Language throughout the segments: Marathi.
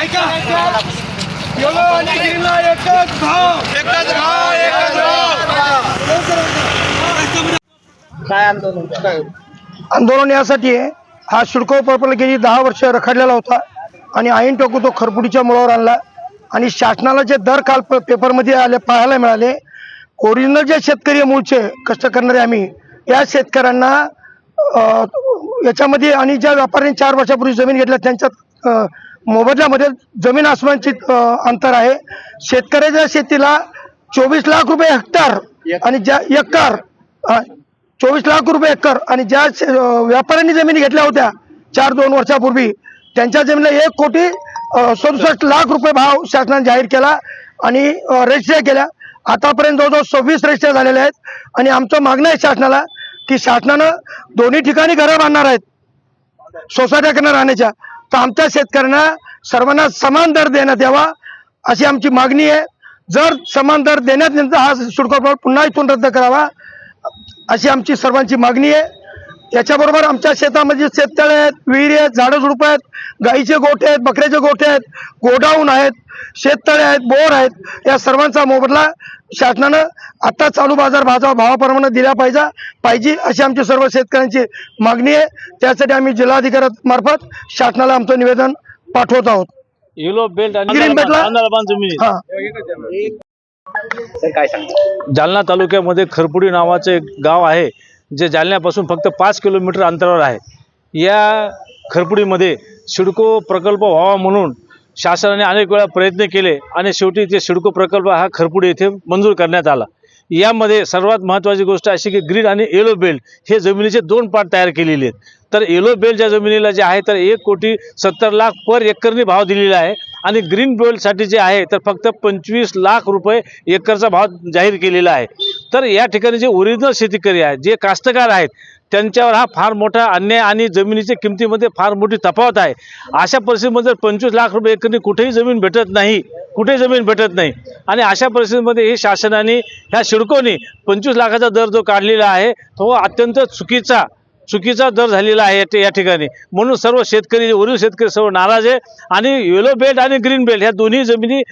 ऐका येलो आणि ग्रीनला एकच भाव एकच भाव एकच काय आंदोलन? आंदोलन यासाठी आहे. हा शिडको पर्पल गेली दहा वर्ष रखडलेला होता आणि आईन टोकू तो खरपुडीच्या मुळावर आणला. आणि शासनाला जे दर काल पेपरमध्ये आले पाहायला मिळाले ओरिजिनल जे शेतकरी मूळचे कष्ट करणारे आम्ही या शेतकऱ्यांना याच्यामध्ये आणि ज्या व्यापाऱ्यांनी चार वर्षापूर्वी जमीन घेतल्या त्यांच्यात मोबदल्यामध्ये जमीन आसमानची अंतर आहे. शेतकऱ्याच्या शेतीला चोवीस लाख रुपये हेक्टर आणि ज्या एकर चोवीस लाख रुपये एकर आणि ज्या व्यापाऱ्यांनी जमिनी घेतल्या होत्या चार दोन वर्षापूर्वी त्यांच्या जमिनीला एक कोटी सदुसष्ट लाख रुपये भाव शासनाने जाहीर केला आणि रजिस्टर रजिस्ट्र्या केल्या. आतापर्यंत जवळजवळ सव्वीस रजिस्ट्र्या झालेल्या आहेत आणि आमचं मागणं आहे शासनाला की शासनानं दोन्ही ठिकाणी घरं बांधणार आहेत. सोसायट्या करणार राहण्याच्या तर आमच्या शेतकऱ्यांना सर्वांना समान दर देण्यात यावा अशी आमची मागणी आहे. जर समान दर देण्यात नंतर हा शुल्क पुन्हा इथून रद्द करावा अशी आमची सर्वांची मागणी आहे. याच्याबरोबर आमच्या शेतामध्ये शेततळे आहेत विहिरी आहेत झाडं झुडपं आहेत गाईचे गोठे आहेत बकऱ्याचे गोठे आहेत गोडाऊन आहेत शेततळे आहेत बोर आहेत या सर्वांचा मोबदला शासनानं आता चालू बाजार भाजा भावाप्रमाणे दिला पाहिजे पाहिजे अशी आमची सर्व शेतकऱ्यांची मागणी आहे. त्यासाठी आम्ही जिल्हाधिकाऱ्यामार्फत शासनाला आमचं निवेदन पाठवत आहोत. येलो बेल्ट आणि ग्रीन बेल्टला? अंदरबान जमिनी तर काय सांगता? जालना तालुक्यामध्ये खरपुडी नावाचं एक गाव आहे जे जालन्यापासून फक्त पाच किलोमीटर अंतरावर आहे. या खरपुडीमध्ये सिडको प्रकल्प व्हावा म्हणून शासनाने अनेक वेळा प्रयत्न केले आणि शेवटी ते सिडको प्रकल्प हा खरपुडी येथे मंजूर करण्यात आला. यामध्ये सर्वात महत्त्वाची गोष्ट अशी की ग्रीड आणि येलो बेल्ट हे जमिनीचे दोन पार्ट तयार केलेले आहेत. तर येलो बेल्टच्या जमिनीला जे आहे तर एक कोटी सत्तर लाख पर एकरनी भाव दिलेला आहे आणि ग्रीन बेल्टसाठी जे आहे तर फक्त पंचवीस लाख रुपये एकरचा भाव जाहीर केलेला आहे. तर या ठिकाणी जे ओरिजिनल शेतकरी आहेत जे कास्तकार आहेत त्यांच्यावर हा फार मोठा अन्याय आणि जमिनीच्या किमतीमध्ये फार मोठी तफावत आहे. अशा परिस्थितीमध्ये पंचवीस लाख रुपये एकरनी कुठेही जमीन भेटत नाही कुठेही जमीन भेटत नाही आणि अशा परिस्थितीमध्ये हे शासनाने ह्या शिडकोनी पंचवीस लाखाचा दर जो काढलेला आहे तो अत्यंत चुकीचा चुकीचा दर झालेला आहे या ठिकाणी. म्हणून सर्व शेतकरी जे शेतकरी सर्व नाराज आहे. आणि येलो बेल्ट आणि ग्रीन बेल्ट ह्या दोन्ही जमिनी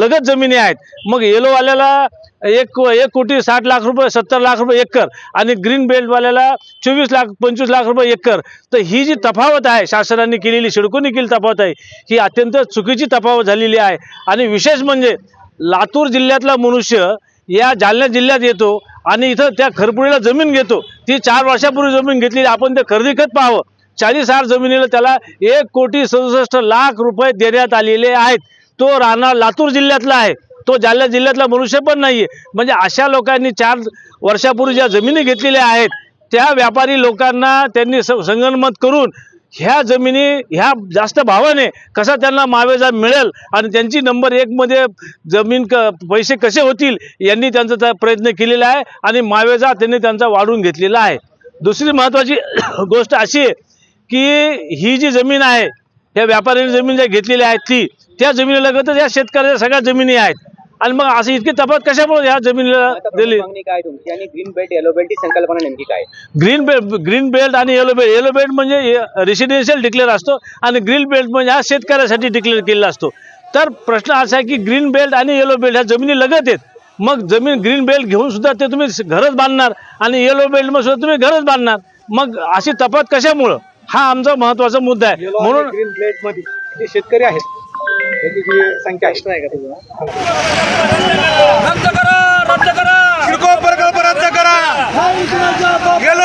लगत जमिनी आहेत. मग येलोवाल्याला एक एक कोटी साठ लाख रुपये सत्तर लाख रुपये एकर आणि ग्रीन बेल्टवाल्याला चोवीस लाख पंचवीस लाख रुपये एकर. तर ही जी तफावत आहे शासनाने केलेली शिडकोनी केली तफावत आहे ही अत्यंत चुकीची तफावत झालेली आहे. आणि विशेष म्हणजे लातूर जिल्ह्यातला मनुष्य या जालना जिल्ह्यात येतो आणि इथं त्या खरपुडीला जमीन घेतो. ती चार वर्षापूर्वी जमीन घेतली आपण ते खरेदी खत पाहावं. चाळीस हजार जमिनीला त्याला एक कोटी सदुसष्ट लाख रुपये देण्यात आलेले आहेत. तो राहणार लातूर जिल्ह्यातला आहे. तो जालना जिल्ह्यातला मनुष्य पण नाही आहे म्हणजे अशा लोकांनी चार वर्षापूर्वी ज्या जमिनी घेतलेल्या आहेत त्या व्यापारी लोकांना त्यांनी स- संगनमत करून ह्या जमिनी ह्या जास्त भावाने कसा त्यांना मावेजा मिळेल आणि त्यांची नंबर एकमध्ये जमीन क पैसे कसे होतील यांनी त्यांचा त्या प्रयत्न केलेला आहे आणि मावेजा त्यांनी त्यांचा वाढवून घेतलेला आहे. दुसरी महत्त्वाची गोष्ट अशी आहे की ही जी जमीन आहे ह्या व्यापाऱ्यांनी जमीन ज्या घेतलेल्या आहेत ती त्या जमिनीलगतच या शेतकऱ्याच्या सगळ्या जमिनी आहेत. आणि मग असं इतकी तफावत कशामुळे ह्या जमिनीला दिली? मागणी काय तुमची? आणि ग्रीन बेल्ट येलो बेल्ट ही संकल्पना नेमकी काय? ग्रीन बेल्ट ग्रीन बेल्ट आणि येलो बेल्ट येलो बेल्ट म्हणजे रेसिडेन्शियल डिक्लेअर असतो आणि ग्रीन बेल्ट म्हणजे हा शेतकऱ्यासाठी डिक्लेअर केलेला असतो. तर प्रश्न असा आहे की ग्रीन बेल्ट आणि येलो बेल्ट ह्या जमिनी लगत आहेत. मग जमीन ग्रीन बेल्ट घेऊन सुद्धा ते तुम्ही घरच बांधणार आणि येलो बेल्टमध्ये सुद्धा तुम्ही घरच बांधणार. मग अशी तफावत कशामुळं? हा आमचा महत्त्वाचा मुद्दा आहे. म्हणून ग्रीन प्लेटमध्ये जे शेतकरी आहेत संख्या आहे का रद्द करा रद्द करा. शिडको प्रकल्प रद्द करा. गेलो